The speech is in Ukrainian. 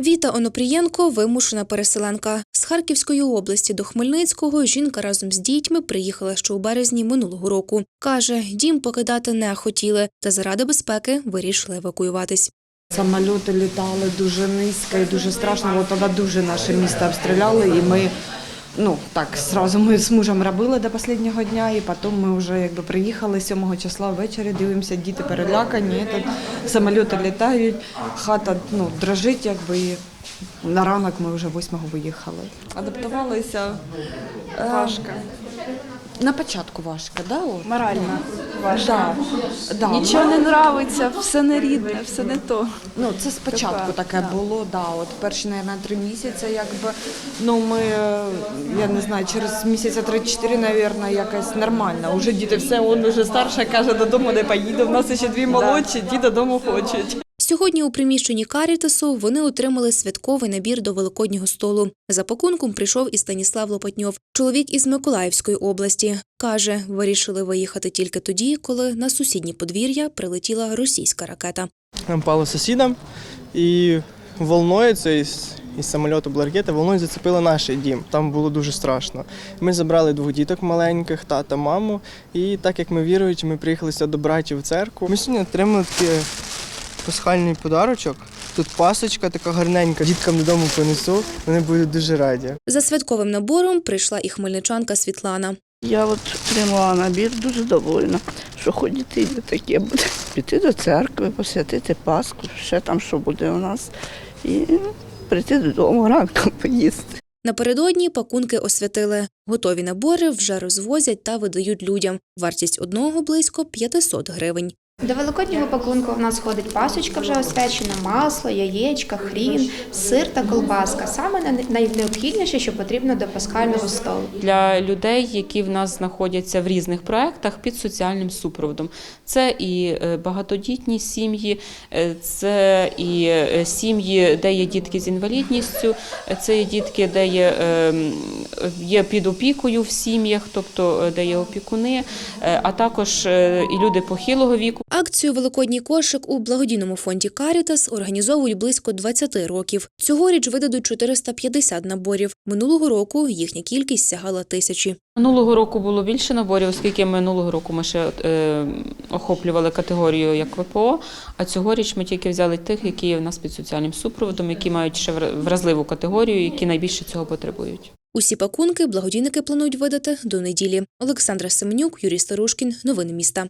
Віта Онопрієнко вимушена переселенка. З Харківської області до Хмельницького жінка разом з дітьми приїхала ще у березні минулого року. Каже, дім покидати не хотіли, та заради безпеки вирішили евакуюватись. Самоліти літали дуже низько і дуже страшно. Бо тоді дуже наше місто обстріляли, і ми ну так сразу ми з мужем робили до останнього дня, і потім ми вже якби приїхали 7 числа ввечері. Дивимося, діти перелякані. тут самоліти літають, хата ну дрожить, якби. І на ранок ми вже 8-го виїхали. Адаптувалися е, Важко. На початку важко, да? От? Морально важко. Да, да. Нічого не нравиться, все не рідне, все не то. Ну, це спочатку таке да. було, да. От перші, мабуть, три місяці, якби ну ми, е, я не знаю, через місяця 3-4, мабуть, якось нормально. Уже діти все, он уже старша каже, додому не поїде. У нас ще дві молодші, ті додому хочуть. Сьогодні у приміщенні Карітасу вони отримали святковий набір до великоднього столу. За пакунком прийшов і Станіслав Лопатньов, чоловік із Миколаївської області. Каже, вирішили виїхати тільки тоді, коли на сусіднє подвір'я прилетіла російська ракета. Пало сусідам і волною це із, із самольоту була ракета, волною зацепила наш дім. Там було дуже страшно. Ми забрали двох діток маленьких, тата, маму. І так як ми віруючі, ми приїхали сюди до братів в церкву. Ми сьогодні отримали такий пасхальний подарочок. Тут пасочка така гарненька. Діткам додому понесу, вони будуть дуже раді. За святковим набором прийшла і хмельничанка Світлана. Я от отримала набір дуже довольна, що хоч дітей не таке буде. Піти до церкви, посвятити Пасху, ще там що буде у нас. І прийти додому ранком поїсти. Напередодні пакунки освятили. Готові набори вже розвозять та видають людям. Вартість одного близько 500 гривень. До великоднього пакунку в нас входить пасочка вже освячена, масло, яєчка, хрін, сир та колбаска. Саме най- найнеобхідніше, що потрібно до пасхального столу. для людей, які в нас знаходяться в різних проєктах під соціальним супроводом. Це і е, багатодітні сім'ї, е, це і е, сім'ї, де є дітки з інвалідністю, це є дітки, де є, е, є під опікою в сім'ях, тобто де є опікуни, а також і люди похилого віку. Акцію Великодній кошик у благодійному фонді Карітас організовують близько 20 років. Цьогоріч видадуть 450 наборів. Минулого року їхня кількість сягала тисячі. Минулого року було більше наборів, оскільки минулого року ми ще е, охоплювали категорію як ВПО, а цьогоріч ми тільки взяли тих, які є в нас під соціальним супроводом, які мають ще вразливу категорію, які найбільше цього потребують. Усі пакунки благодійники планують видати до неділі. Олександра Семенюк, Юрій Старушкін. Новини міста.